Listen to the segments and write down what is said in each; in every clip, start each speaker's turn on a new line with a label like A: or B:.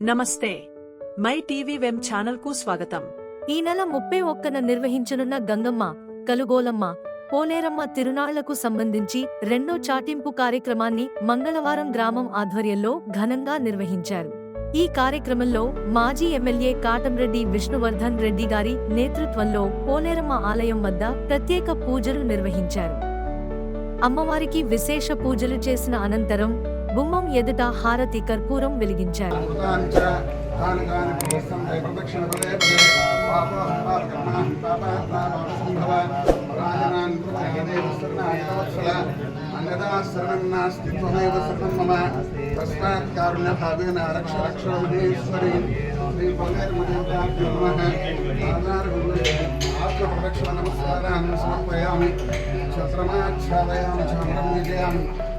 A: నమస్తే. My TV వెం ఛానల్కు స్వాగతం.
B: ఈ నెల ముప్పై ఒక్కన నిర్వహించనున్న గంగమ్మ కలుగోలమ్మ పోలేరమ్మ తిరునాళ్ళకు సంబంధించి రెండో చాటింపు కార్యక్రమాన్ని మంగళవారం గ్రామం ఆధ్వర్యంలో ఘనంగా నిర్వహించారు. ఈ కార్యక్రమంలో మాజీ ఎమ్మెల్యే కాటంరెడ్డి విష్ణువర్ధన్ రెడ్డి గారి నేతృత్వంలో పోలేరమ్మ ఆలయం వద్ద ప్రత్యేక పూజలు నిర్వహించారు. అమ్మవారికి విశేష పూజలు చేసిన అనంతరం గుమ్మం ఎదుట హారతి కర్పూరం వెలిగించారు.
C: ప్రదక్షిణ నమస్కారాన్ని సమర్పయామి ఛత్రమాచ్ఛాదయామి చామరం విజయామి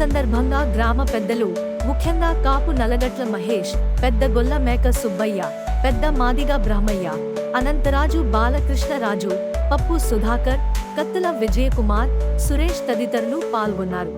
B: సందర్భంగా గ్రామ పెద్దలు ముఖ్యంగా కాపు నలగట్ల మహేష్ పెద్ద గొల్ల మేక సుబ్బయ్య పెద్ద మాదిగ బ్రహ్మయ్య అనంతరాజు బాలకృష్ణరాజు పప్పు సుధాకర్ కత్తుల విజయకుమార్ సురేష్ తదితరులు పాల్గొన్నారు.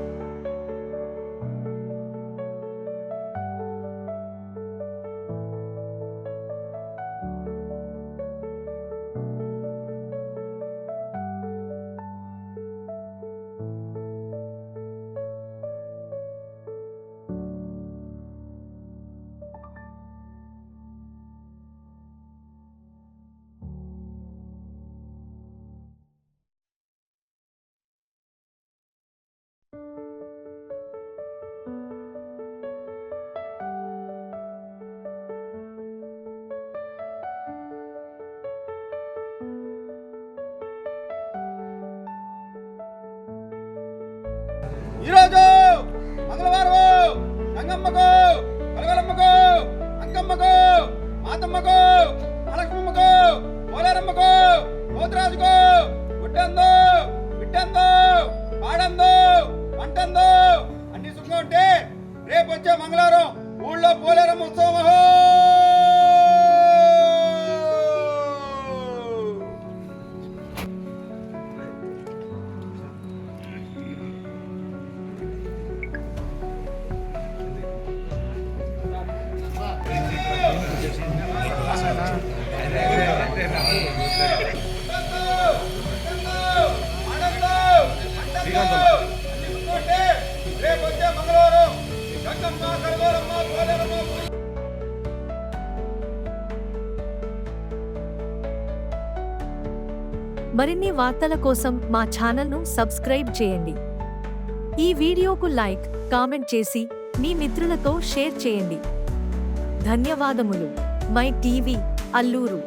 D: మంగళవారం గంగమ్మకు కలగలమ్మకు అంకమ్మకు మాతమ్మకు మహాలక్ష్మమ్మకు పోలేరమ్మకు పోతురాజుకు గుట్టందు బిట్టందు పాడందు వంటందు అన్ని సుఖం ఉంటే రేపు వచ్చే మంగళవారం ఊళ్ళో పోలేరమ్మ ఉత్సవం
B: మరిన్ని వార్తల కోసం మా ఛానల్ను సబ్స్క్రైబ్ చేయండి. ఈ వీడియోకు లైక్ కామెంట్ చేసి మీ మిత్రులతో షేర్ చేయండి. ధన్యవాదములు. My TV Alluru.